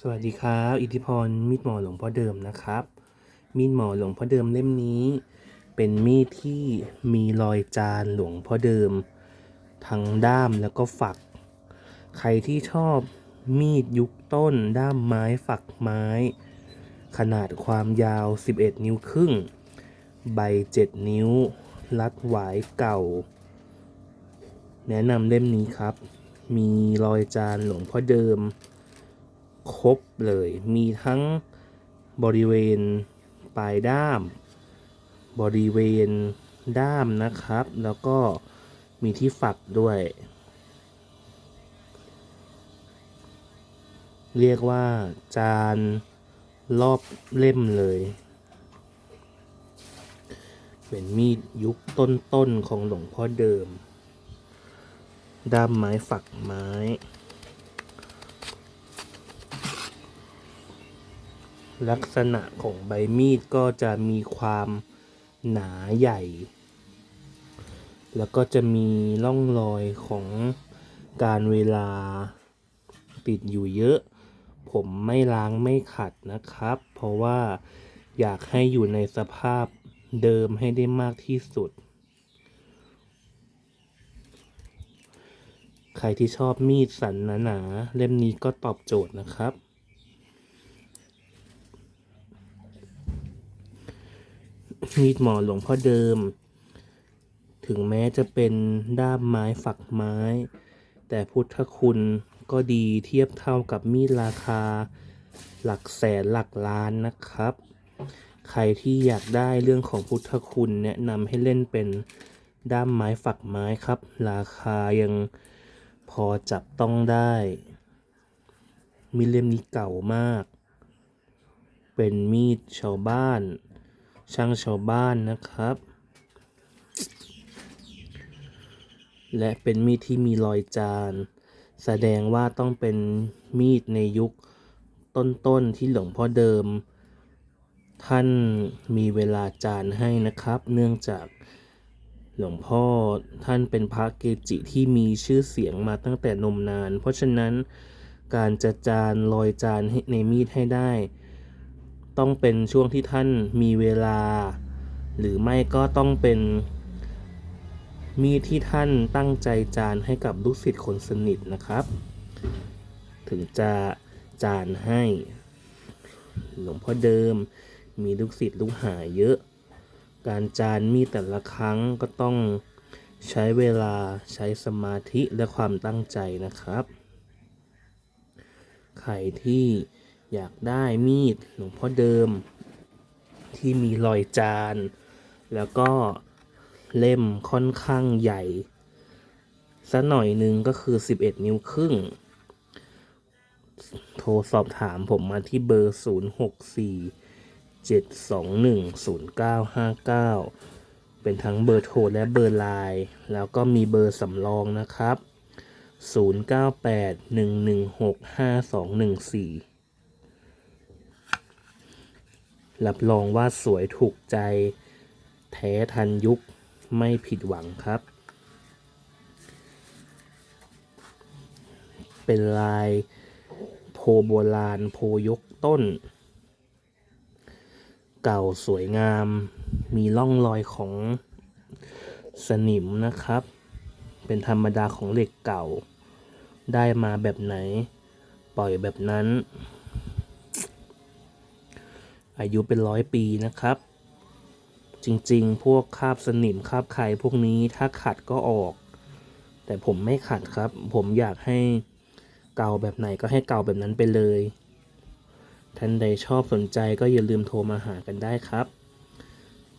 สวัสดีครับ อิทธิพรมีดหมอหลวงพ่อเดิมนะครับ มีดหมอหลวงพ่อเดิมเล่มนี้ เป็นมีดที่มีรอยจานหลวงพ่อเดิม ทั้งด้ามแล้วก็ฝัก ใครที่ชอบมีดยุคต้น ด้ามไม้ฝักไม้ ขนาดความยาว 11 นิ้วครึ่ง ใบ 7 นิ้ว รัดหวายเก่า แนะนำเล่มนี้ครับ มีรอยจานหลวงพ่อเดิม ครบเลย มีทั้งบริเวณปลายด้าม บริเวณด้ามนะครับ แล้วก็มีที่ฝักด้วย เรียกว่าจานรอบเล่มเลย เป็นมีดยุคต้นๆของหลวงพ่อเดิม ด้ามไม้ฝักไม้ ลักษณะของใบมีดก็จะมีความหนาใหญ่ แล้วก็จะมีร่องรอยของการเวลาติดอยู่เยอะ ผมไม่ล้างไม่ขัดนะครับ เพราะว่าอยากให้อยู่ในสภาพเดิมให้ได้มากที่สุด ใครที่ชอบมีดสันหนาๆเล่มนี้ก็ตอบโจทย์นะครับ มีดหมอหลวงพ่อเดิม ถึงแม้จะเป็นด้ามไม้ฝักไม้ แต่พุทธคุณก็ดีเทียบเท่ากับมีดราคา หลักแสนหลักล้านนะครับ ใครที่อยากได้เรื่องของพุทธคุณแนะนำให้เล่นเป็นด้ามไม้ฝักไม้ครับ ราคายังพอจับต้องได้ มีดเล่มนี้เก่ามาก เป็นมีดชาวบ้าน ช่างชาวบ้านนะครับ และเป็นมีดที่มีรอยจาน แสดงว่าต้องเป็นมีดในยุคต้นๆที่หลวงพ่อเดิม ท่านมีเวลาจานให้นะครับ เนื่องจากหลวงพ่อท่านเป็นพระเกจิที่มีชื่อเสียงมาตั้งแต่นมนาน เพราะฉะนั้นการจะจานรอยจานให้ในมีดให้ได้ ต้องเป็นช่วงที่ท่านมีเวลา หรือไม่ก็ต้องเป็นมีดที่ท่านตั้งใจจานให้กับลูกศิษย์คนสนิทนะครับ ถึงจะจานให้ หลวงพ่อเดิมมีลูกศิษย์ลูกหาเยอะ การจานมีแต่ละครั้งก็ต้องใช้เวลาใช้สมาธิและความตั้งใจนะครับ ใครที่ อยากได้มีดหลวงพ่อเดิม ที่มีรอยจาน แล้วก็เล่มค่อนข้างใหญ่สักหน่อยหนึ่งก็คือ 11 นิ้วครึ่ง โทรสอบถามผมมาที่เบอร์ 064 721 0959 เป็นทั้งเบอร์โทรและเบอร์ไลน์แล้วก็มีเบอร์สำรองนะครับ 098 รับรองว่าสวยถูกใจ แท้ทันยุคไม่ผิดหวังครับ เป็นลายโพโบราณโพยกต้น เก่าสวยงาม มีร่องรอยของสนิมนะครับ เป็นธรรมดาของเหล็กเก่า ได้มาแบบไหน ปล่อยแบบนั้น อายุเป็นร้อยปีนะครับ จริงๆ พวกคาบสนิมคาบไข่พวกนี้ถ้าขัดก็ออก แต่ผมไม่ขัดครับ ผมอยากให้เก่าแบบไหนก็ให้เก่าแบบนั้นไปเลย ท่านใดชอบสนใจก็อย่าลืมโทรมาหากันได้ครับ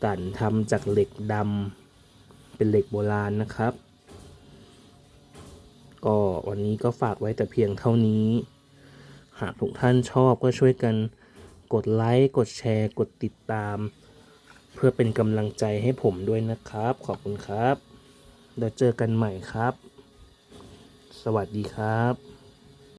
กันทำจากเหล็กดำเป็นเหล็กโบราณนะครับ ก็วันนี้ก็ฝากไว้แต่เพียงเท่านี้ หากทุกท่านชอบก็ช่วยกัน กดไลค์กดแชร์ กดติดตาม เพื่อเป็นกำลังใจให้ผมด้วยนะครับ ขอบคุณครับ เดี๋ยวเจอกันใหม่ครับ สวัสดีครับ